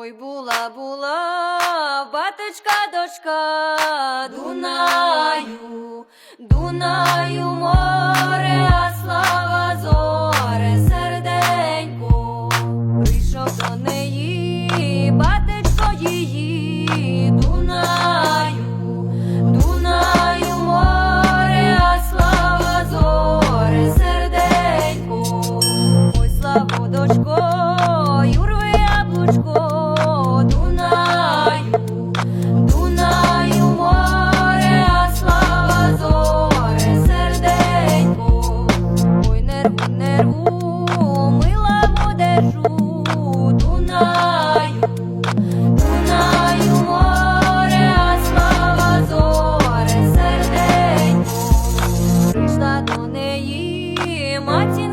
Ой була була баточка дочка Дунаю, Дунаю море, а слава зоре, серденько, прийшов до неї, батечко її, Дунаю, Дунаю море, слава зоре, серденько, ой славу дочко. не рву, мила водежу, Дунаю, Дунаю море, слава зоре сердень, прийшла неї маті.